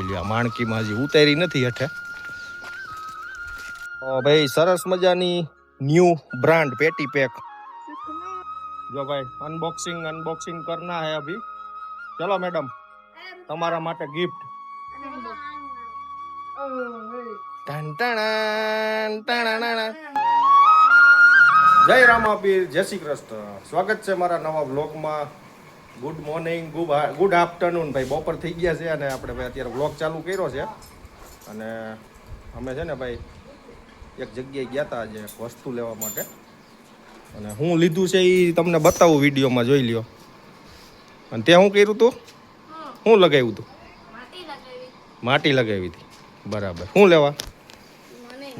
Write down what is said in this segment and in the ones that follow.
જોઈ લ્યો માણકીમાં હજી ઉતારી નથી હેઠે. ભાઈ, સરસ મજાની ન્યૂ બ્રાન્ડ પેટી પેક. જો ભાઈ અનબોક્સિંગ અનબોક્સિંગ કરના હે અભી. ચલો મેડમ તમારા માટે ગિફ્ટ જય રામાપીર, જય શ્રી કૃષ્ણ. સ્વાગત છે મારા નવા વ્લોગમાં good morning good good afternoon ભાઈ. બપોર થઈ ગયા છે અને આપણે ભાઈ અત્યારે વ્લોગ ચાલુ કર્યો છે. અને અમે છે ને ભાઈ એક જગ્યાએ ગયા હતા આજે વસ્તુ લેવા માટે. અને હું લીધું છે એ તમને બતાવું વિડીયોમાં જોઈ લ્યો. અને ત્યાં શું કર્યું તું? શું લગાવ્યું તું? માટી લગાવી. હતી. બરાબર. શું લેવા?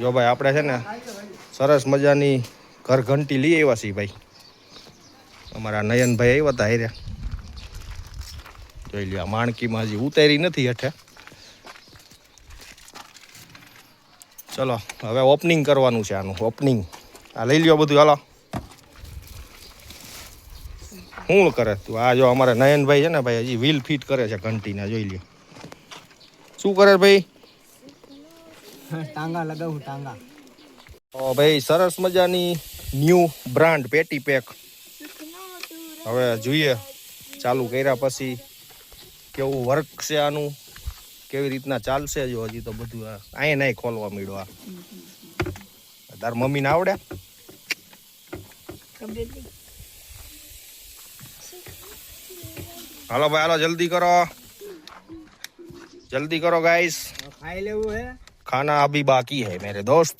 જો ભાઈ આપણે છે ને સરસ મજાની ઘર ઘંટી લઈ આવ્યા છીએ ભાઈ. અમારા નયનભાઈ આવ્યા હતા હારે. જોઈ લ્યો માણકીમાં હજી ઉતારી નથી હેઠે. ચલો હવે ઓપનિંગ કરવાનું છે આનું ઓપનિંગ આ લઈ લ્યો બધું હાલો. શું કરે તું? આ જો અમારે નયનભાઈ છે ને ભાઈ હજી વ્હીલ ફિટ કરે છે ઘંટીને જોઈ લ્યો. શું કરે ભાઈ? ટાંગા લગાવું ટાંગા. ઓ ભાઈ સરસ મજાની ન્યૂ બ્રાન્ડ પેટી પેક હવે જોઈએ ચાલુ કર્યા પછી કેવું વર્ક છે આનું? કેવી રીતના ચાલશે જો હજી તો બધું અહીંયા નહીં ખોલવા મળ્યો આ. તાર મમ્મીને આવડે? હાલો ભાઈ હાલો જલ્દી કરો. જલ્દી કરો ગાઈસ ખાઈ લેવું હે? ખાના અભી બાકી હે મેરે દોસ્ત.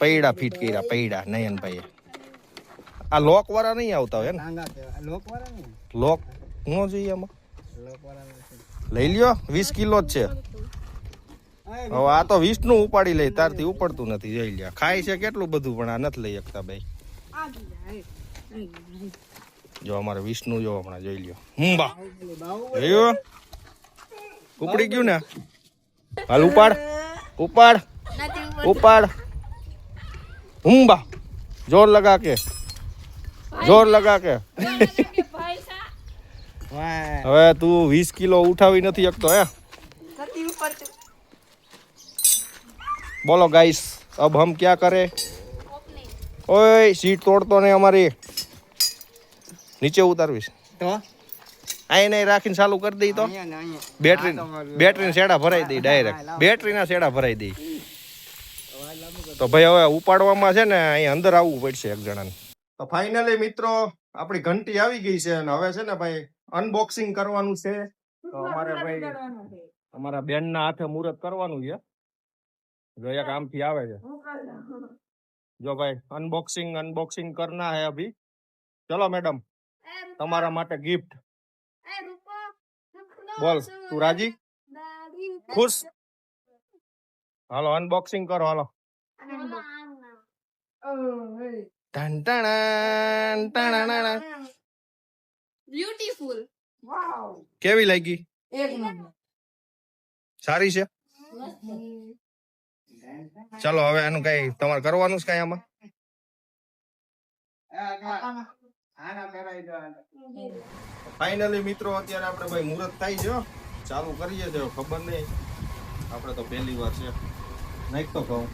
પૈડા ફિટ કર્યા પૈડા નયન ભાઈ આ લોક વાળા નહીં આવતા હોય ને લોક વાળા ને લોક નો જોઈએ આમાં. લઈ લ્યો વીસ કિલો જ છે. હવે આ તો વીસનું ઉપાડી લે તારથી ઉપડતું નથી જોઈ લ્યા. ખાય છે કેટલું બધું પણ આ નથી લઈ શકતા ભાઈ. જો અમારે વિષ્ણુ જો હમણાં જોઈ લ્યો. હમ બા. બાહુ જોયું ઉપડી ગયું ને? હાલ ઉપાડ. ઉપાડ. ઉપાડ. હમ બા. જોર લગા કે. જોર લગા કે? હવે તું વીસ કિલો ઉઠાવી નથી શકતો હે? બોલો ગાઈસ અબ હમ ક્યાં કરે? ઓય સીટ તોડતો નહીં અમારી. નીચે ઉતારવીશ. તો? અહીં નહીં રાખીને ચાલુ કરી દઈ તો. બેટરી બેટરીના શેડા ભરાઈ દઈ ડાયરેક્ટ બેટરીના શેડા ભરાઈ દઈ. તો ભાઈ હવે ઉપાડવામાં છે ને અહીં અંદર આવવું પડશે એક જણાને. તો ફાઇનલી મિત્રો આપણી ઘંટી આવી ગઈ છે અને હવે છે ને ભાઈ અનબોક્સિંગ કરવાનું છે. તો અમારે ભાઈ અમારા બેનના હાથે મુહૂર્ત કરવાનું છે. જો એક આમથી આવે છે. જો ભાઈ અનબોક્સિંગ અનબોક્સિંગ કરના હે અભી. ચલો મેડમ તમારા માટે ગિફ્ટ બોલ તું રાજી? ખુશ? હાલો અનબોક્સિંગ કરો હાલો. ટન ટણ ટણ બ્યુટીફુલ કેવી લાગી એક નંબર સારી છે. ચાલો હવે આનું કઈ તમારે કરવાનું છે કઈ આમાં? આના ફાઇનલી મિત્રો અત્યારે આપણે ભાઈ મુહૂર્ત થાય છે ચાલુ કરીએ છે ખબર નહીં. આપણે તો પહેલી વાર છે. નહીં તો કહું.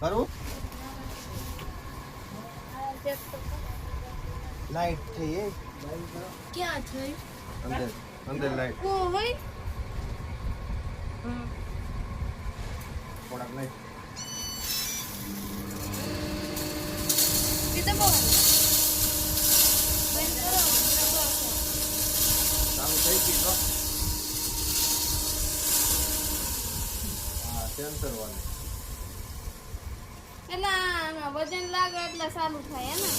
કરું લાઈટ થઈ એ ક્યાં થઈ અંદર અંદર લાઈટ ઓ હોય થોડાક નહીં કીધું બહુ બંધ કરો ચાલુ થઈ ગઈ તો હા સેન્સર વાળી આમાં વજન લાગે એટલે સારું થાય હે ને?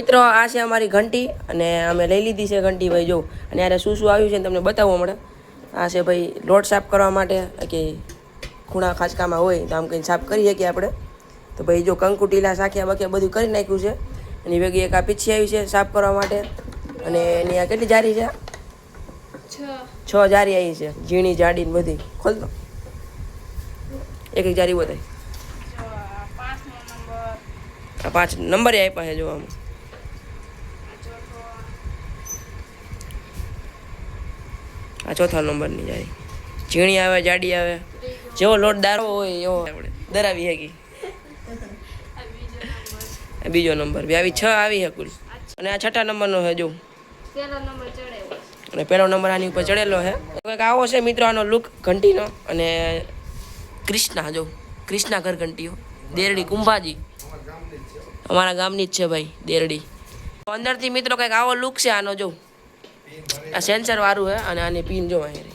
મિત્રો આ છે અમારી ઘંટી અને અમે લઈ લીધી છે ઘંટી ભાઈ જો. અને યારે શું શું આવ્યું છે ને તમને બતાવવા મળે. આ છે ભાઈ લોટ સાફ કરવા માટે કે ખૂણા ખાંચકામાં હોય તો આમ કંઈ સાફ કરી શકીએ આપણે. તો ભાઈ જો કંકુ ટીલા સાખ્યા બાખ્યા બધું કરી નાખ્યું છે. એની ભેગી એક આ પીછી આવી છે સાફ કરવા માટે. અને એની આ કેટલી જારી છે? છ. જારી આવી છે. ઝીણી જાડી ને બધી. ખોલ દો એક એક જારી આ પાંચ નંબર આપ્યા છે જોવામાં આ ચોથો આ ચોથા નંબરની જાય. ઝીણી આવે જાડી આવે. જેવો લોટ દારો હોય એવો આપણે દરાવી આ બીજો નંબર. બે આવી છ આવી હે કુલ. અને આ છઠ્ઠા નંબરનો છે જો. અને પહેલો નંબર આની ઉપર ચડેલો છે કંઈક આવો છે મિત્રો આનો લુક ઘંટીનો. અને ક્રિષ્ના જો. ક્રિષ્ના ઘર ઘંટીઓ દેરડી કુંભાજી. અમારા ગામની જ છે ભાઈ દેરડી. અંદરથી મિત્રો કંઈક આવો લુક છે આનો જો. આ સેન્સર વાળું છે અને આની પિન જો અહીં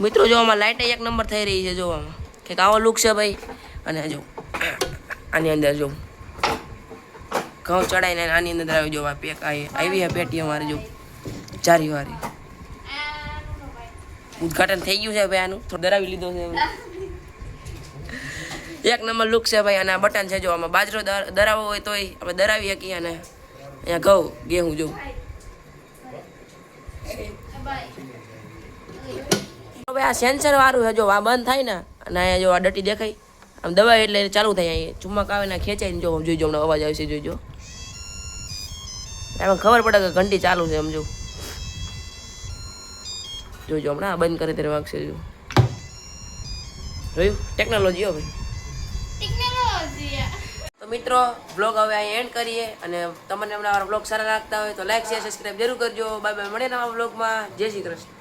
મિત્રો, જો આમાં લાઇટ એક નંબર થઈ રહી છે જોવામાં. કંઈક આવો લુક છે ભાઈ. અને જો, આની અંદર જો. ઘઉં ચડાવીને આની અંદર આવી જો પેક આવી છે પેટી અમારે જો. ચારી વારી ઉદઘાટન થઈ ગયું છે ભાઈ આનું. થોડું દરાવી લીધો છે એક નંબર લુક છે ભાઈ, અને આ બટન છે જો આમાં. બાજરો દર- દરાવવો હોય તોય આપણે દરાવી શકીએ અને અહીંયા ઘઉં, ગેહું જો. હવે આ સેન્સર વાળું છે, જો આ બંધ થાય ને, અને અહીંયા જો આ ડટી દેખાય. આમ દવા એટલે ચાલુ થાય અહીંયા. ચુમ્મક આવે ને ખેંચાઈને જો જોઈજો હમણાં અવાજ આવશે જોઈજો એમાં ખબર પડે કે ઘંટી ચાલુ છે, સમજો. જોઈજો હમણાં બંધ કરે ત્યારે વાગશે જો. જોયું? ટેકનોલોજી હો ભાઈ. મિત્રો બ્લોગ હવે અહીં એન્ડ કરીએ અને તમને હમણાં બ્લોગ સારા લાગતા હોય તો લાઈક શેર સબસ્ક્રાઈબ જરૂર કરજો. બાય બાય મળે નવા બ્લોગમાં જય શ્રી કૃષ્ણ.